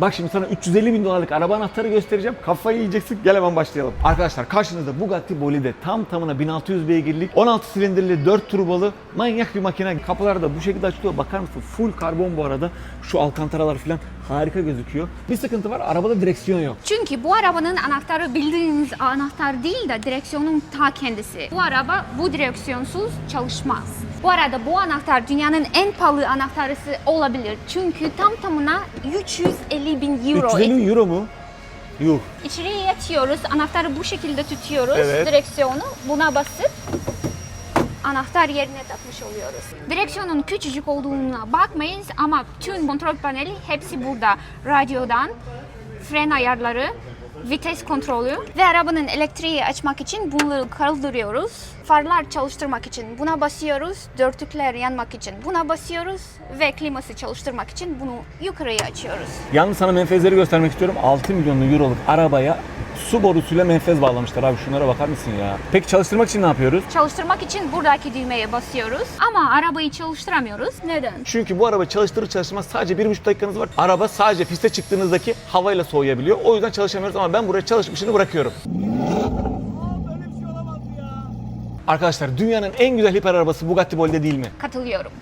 Bak şimdi sana 350 bin dolarlık araba anahtarı göstereceğim. Kafayı yiyeceksin. Gel hemen başlayalım. Arkadaşlar karşınızda Bugatti Bolide tam tamına 1600 beygirlik 16 silindirli 4 turbolu manyak bir makine. Kapılar da bu şekilde açılıyor. Bakar mısın? Full karbon bu arada. Şu alkantaralar falan harika gözüküyor. Bir sıkıntı var. Arabada direksiyon yok. Çünkü bu arabanın anahtarı bildiğiniz anahtar değil de direksiyonun ta kendisi. Bu araba bu direksiyonsuz çalışmaz. Bu arada bu anahtar dünyanın en pahalı anahtarısı olabilir. Çünkü tam tamına 350 bin euro. 350 bin euro mu? Yuh. İçeriye yatıyoruz, anahtarı bu şekilde tutuyoruz, Evet. direksiyonu buna basıp anahtar yerine takmış oluyoruz. Direksiyonun küçücük olduğuna bakmayız ama tüm kontrol paneli hepsi burada. Radyodan, fren ayarları, vites kontrolü ve arabanın elektriği açmak için bunları kaldırıyoruz. Farlar çalıştırmak için buna basıyoruz, dörtlükler yanmak için buna basıyoruz ve kliması çalıştırmak için bunu yukarıya açıyoruz. Yalnız sana menfezleri göstermek istiyorum. 6 milyon euroluk arabaya su borusuyla menfez bağlamışlar abi. Şunlara bakar mısın ya? Peki çalıştırmak için ne yapıyoruz? Çalıştırmak için buradaki düğmeye basıyoruz ama arabayı çalıştıramıyoruz. Neden? Çünkü bu araba çalıştırır çalışmaz sadece 1,5 dakikanız var. Araba sadece piste çıktığınızdaki havayla soğuyabiliyor. O yüzden çalışamıyoruz ama ben buraya çalışmışını bırakıyorum. Arkadaşlar dünyanın en güzel hiper arabası Bugatti Bolide değil mi? Katılıyorum.